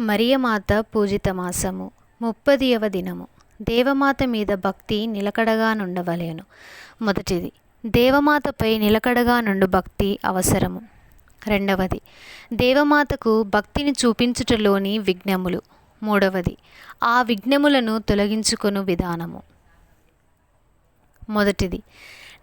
మరియమాత పూజిత మాసము ముప్పదియవ దినము. దేవమాత మీద భక్తి నిలకడగా నుండవలెను. మొదటిది దేవమాతపై నిలకడగా నుండు భక్తి అవసరము. రెండవది దేవమాతకు భక్తిని చూపించుటలోని విఘ్నములు. మూడవది ఆ విఘ్నములను తొలగించుకొను విధానము. మొదటిది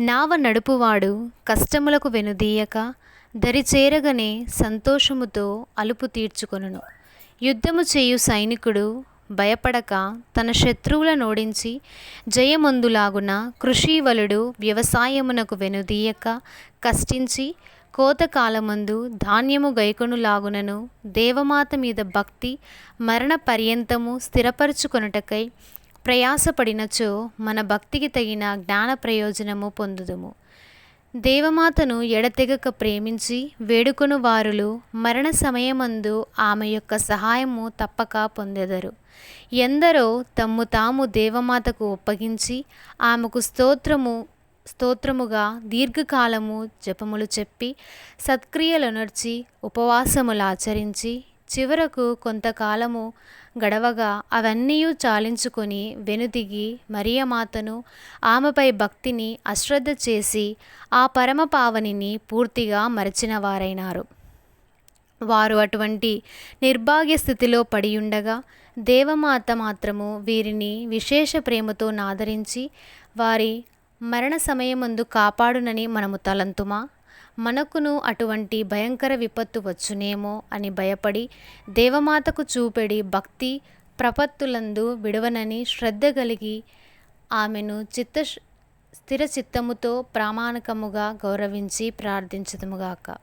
నావ నడుపువాడు కష్టములకు వెనుదీయక దరిచేరగనే సంతోషముతో అలుపు తీర్చుకొనును. యుద్ధము చేయు సైనికుడు భయపడక తన శత్రువులను ఓడించి జయమందులాగున కృషీవలుడు వ్యవసాయమునకు వెనుదీయక కష్టించి కోతకాలమందు ధాన్యము గైకొనులాగునను దేవమాత మీద భక్తి మరణ పర్యంతము స్థిరపరచుకొనుటకై ప్రయాసపడినచో మన భక్తికి తగిన జ్ఞాన ప్రయోజనము పొందుదుము. దేవమాతను ఎడతెగక ప్రేమించి వేడుకొను వారులు మరణ సమయమందు ఆమె యొక్క సహాయము తప్పక పొందెదరు. ఎందరో తమ్ము తాము దేవమాతకు ఒప్పగించి ఆమెకు స్తోత్రము స్తోత్రముగా దీర్ఘకాలము జపములు చెప్పి సత్క్రియలనర్చి ఉపవాసములు ఆచరించి చివరకు కొంతకాలము గడవగా అవన్నీ చాలించుకొని వెనుదిగి మరియమాతను ఆమెపై భక్తిని అశ్రద్ధ చేసి ఆ పరమ పావనిని పూర్తిగా మరచిన వారైనారు వారు అటువంటి నిర్భాగ్య స్థితిలో పడియుండగా దేవమాత మాత్రము వీరిని విశేష ప్రేమతో నాదరించి వారి మరణ సమయమందు కాపాడునని మనము తలంతుమా? మనకును అటువంటి భయంకర విపత్తు వచ్చునేమో అని భయపడి దేవమాతకు చూపెడి భక్తి ప్రపత్తులందు విడవనని శ్రద్ధ కలిగి ఆమెను చిత్త స్థిర చిత్తముతో ప్రామాణికముగా గౌరవించి ప్రార్థించదుముగాక.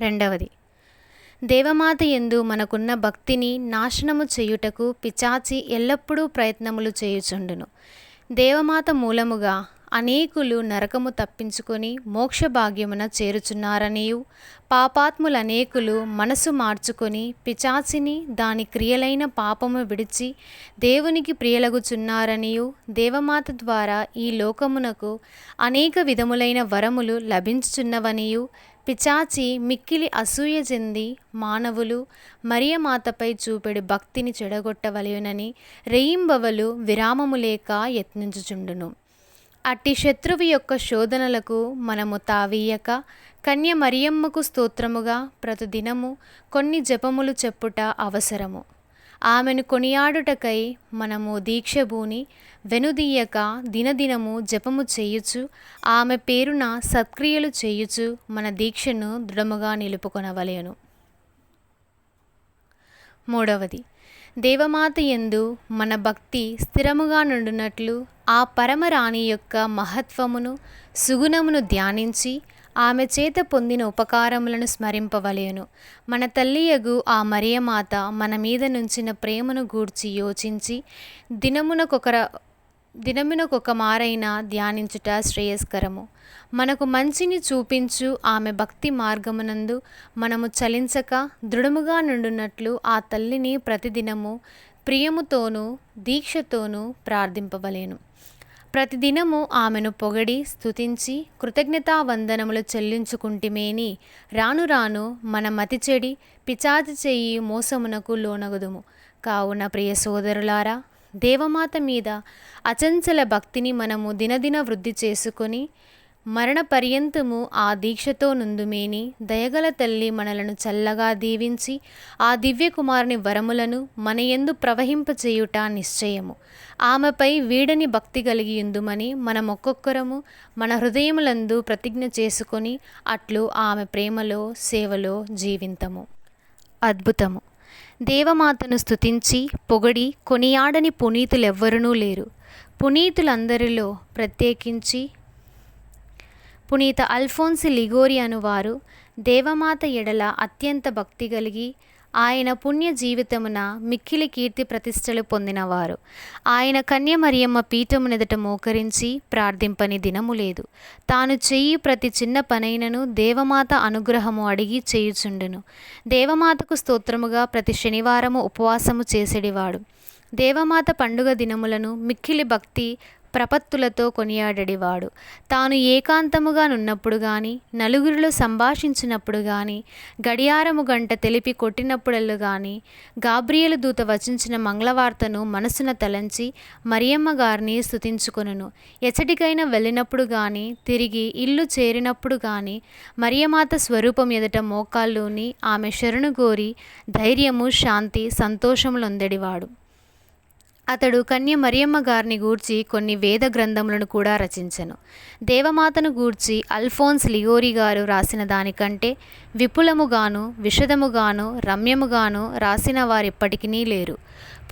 రెండవది దేవమాత ఎందు మనకున్న భక్తిని నాశనము చేయుటకు పిచాచి ఎల్లప్పుడూ ప్రయత్నములు చేయుచుండును. దేవమాత మూలముగా అనేకులు నరకము తప్పించుకొని మోక్ష భాగ్యమున చేరుచున్నారనియు. పాపాత్ములనేకులు మనసు మార్చుకొని పిచాచిని దాని క్రియలైన పాపము విడిచి దేవునికి ప్రియలగుచున్నారనియు. దేవమాత ద్వారా ఈ లోకమునకు అనేక విధములైన వరములు లభించుచున్నవనియు. పిచాచి మిక్కిలి అసూయ చెంది మానవులు మరియమాతపై చూపెడు భక్తిని చెడగొట్టవలయునని రెయింబవలు విరామము లేక యత్నించుచుండును. అట్టి శత్రువు యొక్క శోధనలకు మనము తావీయక కన్య మరియమ్మకు స్తోత్రముగా ప్రతిదినము కొన్ని జపములు చెప్పుట అవసరము. ఆమెను కొనియాడుటకై మనము దీక్షభూని వెనుదీయక దినదినము జపము చేయుచు ఆమె పేరున సత్క్రియలు చేయుచు మన దీక్షను దృఢముగా నిలుపుకొనవలెను. మూడవది దేవమాత ఎందు మన భక్తి స్థిరముగా నుండునట్లు ఆ పరమరాణి యొక్క మహత్వమును సుగుణమును ధ్యానించి ఆమె చేత పొందిన ఉపకారములను స్మరింపవలేను. మన తల్లియగు ఆ మరియమాత మన మీద నుంచిన ప్రేమను గూర్చి యోచించి దినమునకొకర దినమునకొక మారైనా ధ్యానించుట శ్రేయస్కరము. మనకు మంచిని చూపించు ఆమె భక్తి మార్గమునందు మనము చలించక దృఢముగా నుండునట్లు ఆ తల్లిని ప్రతిదినము ప్రియముతోనూ దీక్షతోనూ ప్రార్థింపవలేను. ప్రతిదినము ఆమెను పొగడి స్తుతించి కృతజ్ఞతావందనములు చెల్లించుకుంటిమేని రాను రాను మన మతి చెడి పిచాచి చెయ్యి మోసమునకు లోనగుదుము. కావున ప్రియ సోదరులారా దేవమాత మీద అచంచల భక్తిని మనము దినదిన వృద్ధి చేసుకొని మరణ పర్యంతము ఆ దీక్షతో నుందుమేని దయగల తల్లి మనలను చల్లగా దీవించి ఆ దివ్యకుమారుని వరములను మన యందు ప్రవహింపచేయుట నిశ్చయము. ఆమెపై వీడని భక్తి కలిగి ఉందుమని మనం ఒక్కొక్కరము మన హృదయములందు ప్రతిజ్ఞ చేసుకొని అట్లు ఆమె ప్రేమలో సేవలో జీవింతము. అద్భుతము. దేవమాతను స్తుతించి పొగడి కొనియాడని పునీతులెవ్వరూ లేరు. పునీతులందరిలో ప్రత్యేకించి పునీత అల్ఫోన్సి లిగోరి అనువారు దేవమాత ఎడల అత్యంత భక్తి కలిగి ఆయన పుణ్య జీవితమున మిక్కిలి కీర్తి ప్రతిష్టలు పొందినవారు. ఆయన కన్య మరియమ్మ పీఠమునెదుట మోకరించి ప్రార్థింపని దినము లేదు. తాను చెయ్యి ప్రతి చిన్న పనైనను దేవమాత అనుగ్రహము అడిగి చేయుచుండును. దేవమాతకు స్తోత్రముగా ప్రతి శనివారము ఉపవాసము చేసేడివాడు. దేవమాత పండుగ దినములను మిక్కిలి భక్తి ప్రపత్తులతో కొనియాడేవాడు తాను ఏకాంతముగా నున్నప్పుడు గాని నలుగురిలో సంభాషించినప్పుడు గాని గడియారము గంట తెలిపి కొట్టినప్పుడల్లు గాని గాబ్రియలు దూత వచించిన మంగళవార్తను మనసున తలంచి మరియమ్మ గారిని స్థుతించుకొనును ఎచ్చటికైన వెళ్ళినప్పుడు గాని తిరిగి ఇల్లు చేరినప్పుడు గాని మరియమాత స్వరూపం ఎదుట మోకాల్లోని ఆమె శరణు కోరి ధైర్యము శాంతి సంతోషములొందెడివాడు అతడు కన్య మరియమ్మ గారిని గూర్చి కొన్ని వేద గ్రంథములను కూడా రచించెను. దేవమాతను గూర్చి అల్ఫోన్స్ లియోరి గారు రాసిన దానికంటే విపులముగాను విషదముగాను రమ్యముగాను రాసిన వారిప్పటికీ లేరు.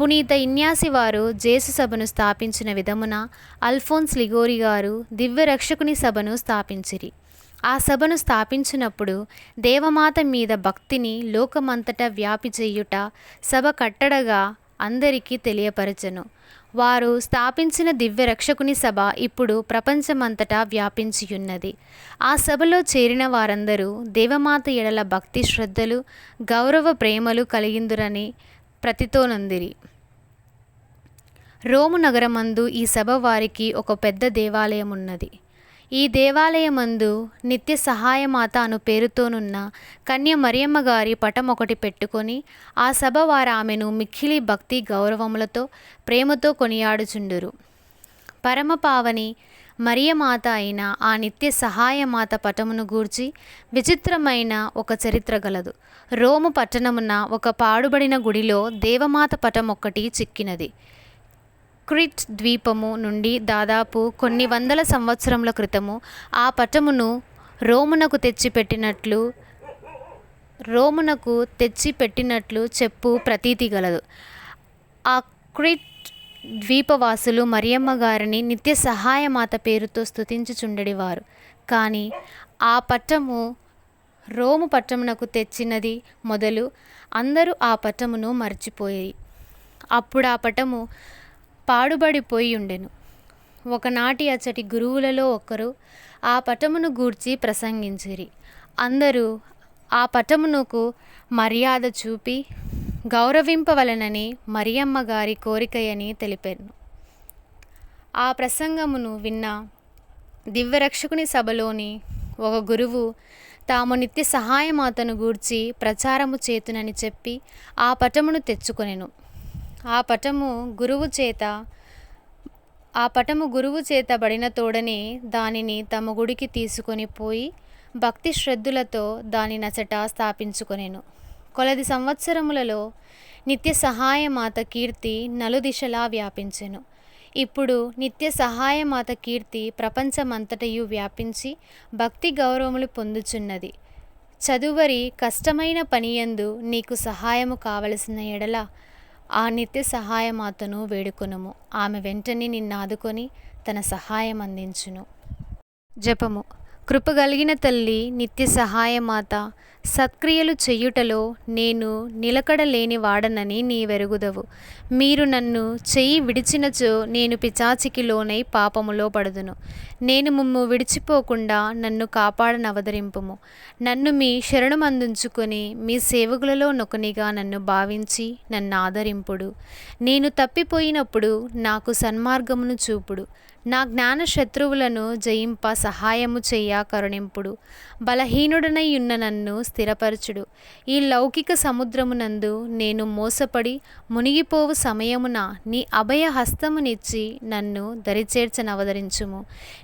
పునీత ఇన్యాసి వారు జేసు సభను స్థాపించిన విధమున అల్ఫోన్స్ లిగోరి గారు దివ్య రక్షకుని సభను స్థాపించిరి. ఆ సభను స్థాపించినప్పుడు దేవమాత మీద భక్తిని లోకమంతటా వ్యాపి చేయుట సభ కట్టడగా అందరికీ తెలియపరచెను. వారు స్థాపించిన దివ్య రక్షకుని సభ ఇప్పుడు ప్రపంచమంతటా వ్యాపించియున్నది. ఆ సభలో చేరిన వారందరూ దేవమాత ఎడల భక్తి శ్రద్ధలు గౌరవ ప్రేమలు కలిగిందురని ప్రతితోనందిరి. రోము నగరమందు ఈ సభ వారికి ఒక పెద్ద దేవాలయం ఉన్నది ఈ దేవాలయమందు నిత్య సహాయమాత అను పేరుతోనున్న కన్య మరియమ్మ గారి పటం ఒకటి పెట్టుకొని ఆ సభ వారు ఆమెను మిక్కిలి భక్తి గౌరవములతో ప్రేమతో కొనియాడుచుండురు. పరమపావని మరియమాత అయిన ఆ నిత్య సహాయమాత పటమును గూర్చి విచిత్రమైన ఒక చరిత్ర గలదు. రోము పట్టణమున ఒక పాడుబడిన గుడిలో దేవమాత పటం ఒక్కటి చిక్కినది. క్రిట్ ద్వీపము నుండి దాదాపు కొన్ని వందల సంవత్సరముల క్రితము ఆ పటమును రోమునకు తెచ్చిపెట్టినట్లు రోమునకు తెచ్చిపెట్టినట్లు చెప్పు ప్రతీతి గలదు. ఆ క్రిట్ ద్వీపవాసులు మరియమ్మ గారిని నిత్య సహాయమాత పేరుతో స్తుతించుచుండెడివారు. కానీ ఆ పట్టము రోము పట్టమునకు తెచ్చినది మొదలు అందరూ ఆ పట్టమును మర్చిపోయి అప్పుడు ఆ పటము పాడుబడిపోయి ఉండెను ఒకనాటి అచ్చటి గురువులలో ఒకరు ఆ పటమును గూర్చి ప్రసంగించిరి. అందరూ ఆ పటమునకు మర్యాద చూపి గౌరవింపవలనని మరియమ్మ గారి కోరికయని తెలిపాను. ఆ ప్రసంగమును విన్న దివ్యరక్షకుని సభలోని ఒక గురువు తాము నిత్య సహాయమాతను గూర్చి ప్రచారము చేతునని చెప్పి ఆ పటమును తెచ్చుకొనెను. ఆ పటము గురువు చేత ఆ పటము గురువు చేత బడిన తోడనే దానిని తమ గుడికి తీసుకొని పోయి భక్తి శ్రద్ధలతో దాని నచట స్థాపించుకొనెను. కొలది సంవత్సరములలో నిత్య సహాయమాత కీర్తి నలుదిశలా వ్యాపించెను. ఇప్పుడు నిత్య సహాయమాత కీర్తి ప్రపంచమంతటయు వ్యాపించి భక్తి గౌరవములు పొందుచున్నది. చదువరి కష్టమైన పనియందు నీకు సహాయము కావలసిన ఎడల ఆ నిత్య సహాయమాతను వేడుకొనుము. ఆమె వెంటనే నిన్ను ఆదుకొని తన సహాయం అందించును. జపము. కృపగలిగిన తల్లి నిత్య సహాయమాత సత్క్రియలు చెయ్యుటలో నేను నిలకడలేని వాడనని నీ వెరుగుదవు మీరు నన్ను చెయ్యి విడిచినచో నేను పిచాచికి లోనై పాపములో పడుదును. నేను ముమ్ము విడిచిపోకుండా నన్ను కాపాడనవదరింపుము. నన్ను మీ శరణమందుంచుకొని మీ సేవకులలో నొకనిగా నన్ను భావించి నన్ను ఆదరింపుడు నేను తప్పిపోయినప్పుడు నాకు సన్మార్గమును చూపుడు. నా జ్ఞాన శత్రువులను జయింప సహాయము చేయ కరుణింపుడు. బలహీనుడనై ఉన్న నన్ను స్థిరపరచుడు. ఈ లౌకిక సముద్రమునందు నేను మోసపడి మునిగిపోవు సమయమున నీ అభయ హస్తమునిచ్చి నన్ను దరిచేర్చనవదరించుము.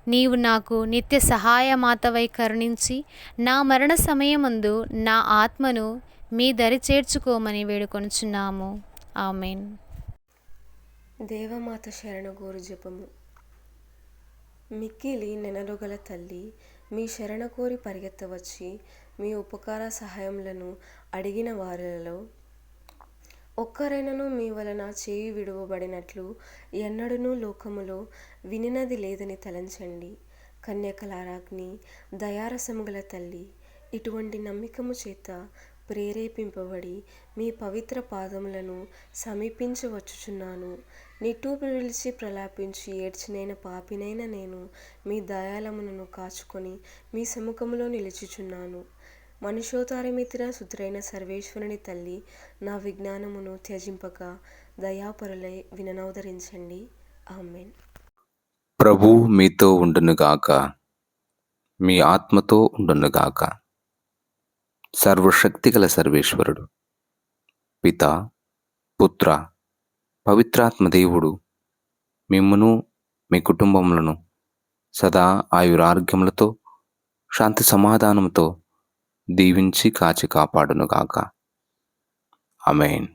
నీవు నాకు నిత్య సహాయమాతవై కరుణించి నా మరణ సమయమందు నా ఆత్మను మీ దరి చేర్చుకోమని వేడుకొనుచున్నాము. ఆమెన్. దేవమాత శరణ గోరు జపము. మిక్కిలి నెనలుగల తల్లి మీ శరణ కోరి పరిగెత్తవచ్చి మీ ఉపకార సహాయములను అడిగిన వారిలో ఒక్కరైనను మీ వలన చేయి విడువబడినట్లు ఎన్నడూనూ లోకములో వినినది లేదని తలంచండి. కన్యకలారాగ్ని దయారసముగల తల్లి ఇటువంటి నమ్మికము చేత ప్రేరేపింపబడి మీ పవిత్ర పాదములను సమీపించవచ్చుచున్నాను. నిట్టూపు విడిచి ప్రలాపించి ఏడ్చినైన పాపినైన నేను మీ దయాలములను కాచుకొని మీ సముఖములో నిలుచుచున్నాను. మనుషోతారమితిన సుతురైన సర్వేశ్వరుని తల్లి నా విజ్ఞానమును త్యజింపక దయాపరులై విననవదరించండి ఆమెన్. ప్రభు మీతో ఉండునుగాక మీ ఆత్మతో ఉండునుగాక సర్వశక్తిగల సర్వేశ్వరుడు. పిత పుత్ర పవిత్రాత్మ దేవుడు. మిమ్మును మీ కుటుంబములను సదా ఆయురారోగ్యములతో శాంతి సమాధానంతో దీవించి కాచి కాపాడునుగాక. అమెయిన్